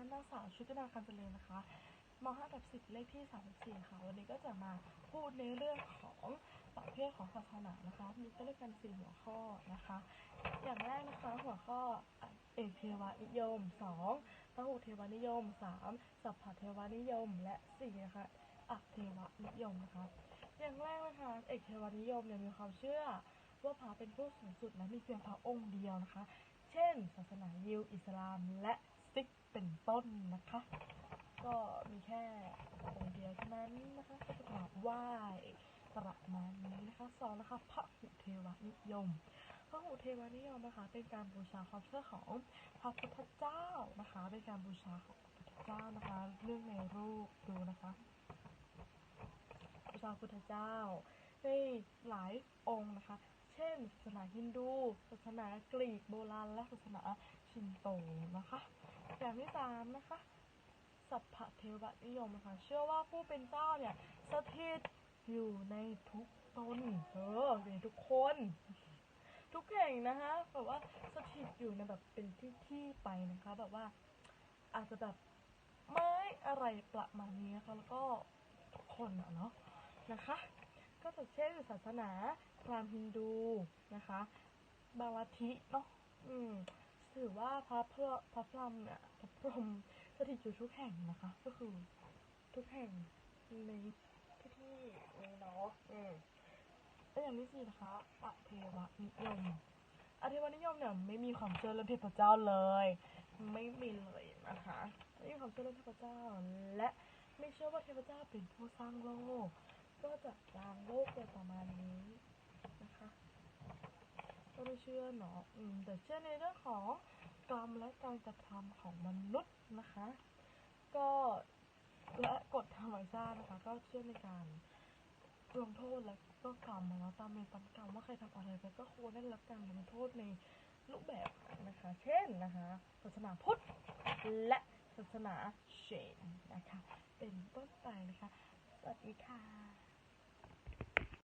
ฉันนางสาวชุตินาคันเจริญนะคะม5แบบ10 เลขที่ 34 ค่ะ วันนี้ก็จะมาพูดในเรื่องของประเภทของศาสนานะคะ มีก็เลยกันสี่หัวข้อนะคะ อย่างแรกนะคะหัวข้อเอกเทวานิยม 2พหุเทวานิยม 3 สัพพเทวานิยม และ4นะคะอักเทวานิยมนะคะ อย่างแรกนะคะ เอกเทวานิยมเนี่ยมีความเชื่อว่าพระเป็นผู้สูงสุดและมีเพียงพระองค์เดียวนะคะ เช่น ศาสนายิว อิสลาม และ เป็นต้นนะคะ ก็มีแค่องค์เดียวเท่านั้นนะคะก็จะกราบไหว้ประมาณนี้นะคะสองนะคะพระหุเทวานิยมพระหุเทวานิยมนะคะเป็นการบูชาความเชื่อของพระพุทธเจ้านะคะเป็นการบูชาของพระพุทธเจ้านะคะ เรื่องในรูปดูนะคะบูชาพระพุทธเจ้าในหลายองค์นะคะ ช่น ศาสนาฮินดู ศาสนากรีกโบราณ และศาสนาชินโตนะคะ อย่างที่สามนะคะ สัพพะเทวนิยมนะคะ เชื่อว่าผู้เป็นเจ้าเนี่ยสถิตอยู่ในทุกตนเอออยู่ในทุกคน ทุกแห่งนะคะแบบว่าสถิตอยู่ในแบบเป็นที่ที่ไปนะคะ แบบว่าอาจจะแบบไม่อะไรประมาณนี้นะคะแล้วก็ทุกคนอะเนาะนะคะ ก็จะเช่นศาสนาพราหมณ์ฮินดูนะคะ บางลัทธิเนาะอืมถือว่าพระพระพระพรหมเนี่ยพระพรหมสถิตอยู่ทุกแห่งนะคะ ก็คือทุกแห่งในที่ที่นี้เนาะอืมแล้วอย่างที่สี่นะคะอเทวนิยมอเทวนิยมเนี่ยไม่มีความเชื่อเรื่องเทพเจ้าเลย ไม่มีเลยนะคะไม่มีความเชื่อเรื่องเทพเจ้า และไม่เชื่อว่าเทพเจ้าเป็นผู้สร้างโลก ก็จะวางโลกโดยประมาณนี้นะคะ ก็ไม่ เชื่อเนาะแต่เชื่อในเรื่องของกรรมและการกระทำของมนุษย์นะคะ ก็และกฎธรรมชาตินะคะ ก็เชื่อในการลงโทษและก็กรรมนะตามเวรตามกรรมว่าใครทำอะไรไปก็ควรได้รับการลงโทษในรูปแบบนะคะ เช่นนะคะศาสนาพุทธและศาสนาเชนนะคะ เป็นต้นไปนะคะ สวัสดีค่ะ